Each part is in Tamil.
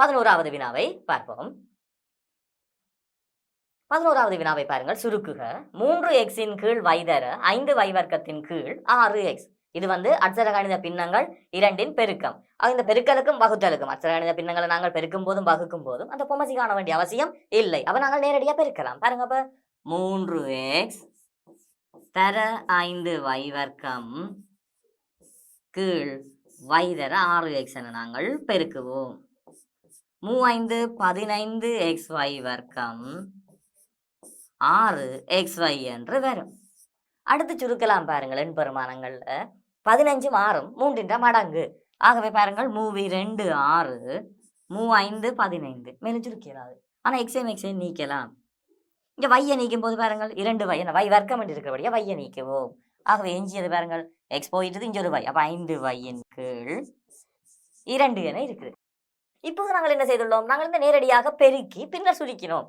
பதினோராவது வினாவை பார்ப்போம். பதினோராவது வினாவை பாருங்கள். சுருக்குக. மூன்று எக்ஸின் கீழ் வைதர ஐந்து வைவர்க்கத்தின் கீழ் ஆறு எக்ஸ் இது வந்து அட்சர கணித பின்னங்கள் இரண்டின் பெருக்கம். இந்த பெருக்கலுக்கும் வகுத்தலுக்கும் அட்சரகணித பின்னங்களை நாங்கள் பெருக்கும் போதும் வகுக்கும் போதும் அந்த பொமசி காண வேண்டிய அவசியம் இல்லை. அப்ப நாங்கள் நேரடியா பெருக்கலாம். பாருங்க அப்ப. மூன்று எக்ஸ் தர ஐந்து வைவர்க்கம் கீழ் வைதர ஆறு எக்ஸ் என நாங்கள் பெருக்குவோம். மூவைந்து பதினைந்து எக்ஸ் ஒய் வர்க்கம் ஆறு எக்ஸ் ஒய் என்று வரும். அடுத்து சுருக்கலாம் பாருங்கள் எண் பெருமானங்கள்ல பதினஞ்சு ஆறும் மூன்றின்ற மடங்கு. ஆகவே பாருங்கள் மூவி ரெண்டு ஆறு மூ ஐந்து பதினைந்து. மேலும் சுருக்கலாது ஆனால் எக்ஸைம் எக்ஸைம் நீக்கலாம். இங்கே வையை நீக்கும் போது பாருங்கள் இரண்டு வை என்ன வை வர்க்கம் என்று இருக்கிறபடியா வையை நீக்குவோம். ஆகவே எஞ்சியது பாருங்கள் எக்ஸ் போயிட்டது இங்கே ஒரு வை அப்போ ஐந்து வையின் கீழ் இரண்டு என இருக்குது. இப்போது நாங்கள் என்ன செய்துள்ளோம்? நாங்கள் இந்த நேரடியாக பெருக்கி பின்னர் சுருக்கினோம்.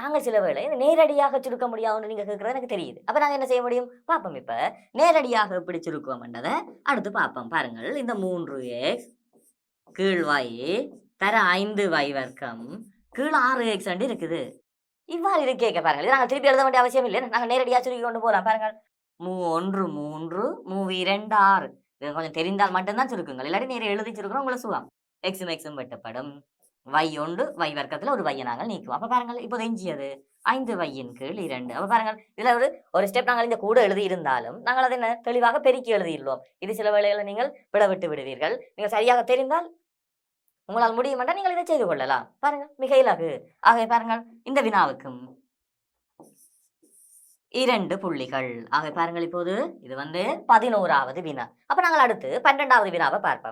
நாங்கள் சில வேளை இந்த நேரடியாக சுருக்க முடியாதுன்னு நீங்க கேட்கறது எனக்கு தெரியுது. அப்ப நாங்க என்ன செய்ய முடியும்? பார்ப்போம் இப்ப. நேரடியாக எப்படி சுருக்குவோம்ன்றதை அடுத்து பார்ப்போம். பாருங்கள். இந்த மூன்று எக்ஸ் கீழ்வாய் தர ஐந்து வை வர்க்கம். கீழ் ஆறு எக்ஸ் இருக்குது. இவ்வாறு இது கேட்க பாருங்கள். நாங்கள் திருப்பி எழுத வேண்டிய அவசியம் இல்லை. நாங்கள் நேரடியாக சுருக்கி கொண்டு போகலாம். பாருங்கள். மூ ஒன்று மூன்று மூவி இரண்டு ஆறு. இது கொஞ்சம் தெரிந்தால் மட்டும்தான் சுருக்குங்கள். இல்லாட்டி நேரம் எழுதி சுருக்கிறோம் உங்களை சுகம். எக்ஸும் எக்ஸும் வெட்டப்படும். வை ஒன்று வை வர்க்கத்தில் ஒரு வையை நாங்கள் நீக்குவோம். அப்போ பாருங்கள் இப்போது எஞ்சியது ஐந்து வையின் கீழ் இரண்டு. அப்போ பாருங்கள் இதில் ஒரு ஒரு ஸ்டெப் நாங்கள் இந்த கூட எழுதி இருந்தாலும் நாங்கள் அதை என்ன தெளிவாக பெருக்கி எழுதியுள்ளோம். இது சில வேலைகளை நீங்கள் விடவிட்டு விடுவீர்கள். நீங்கள் சரியாக தெரிந்தால் உங்களால் முடியும் என்றால் நீங்கள் இதை செய்து கொள்ளலாம். பாருங்கள் மிக இலகு. ஆகவே பாருங்கள் இந்த வினாவுக்கும் இரண்டு புள்ளிகள். ஆகவே பாருங்கள் இப்போது இது வந்து பதினோராவது வினா. அப்ப நாங்கள் அடுத்து பன்னெண்டாவது வினாவை பார்ப்போம்.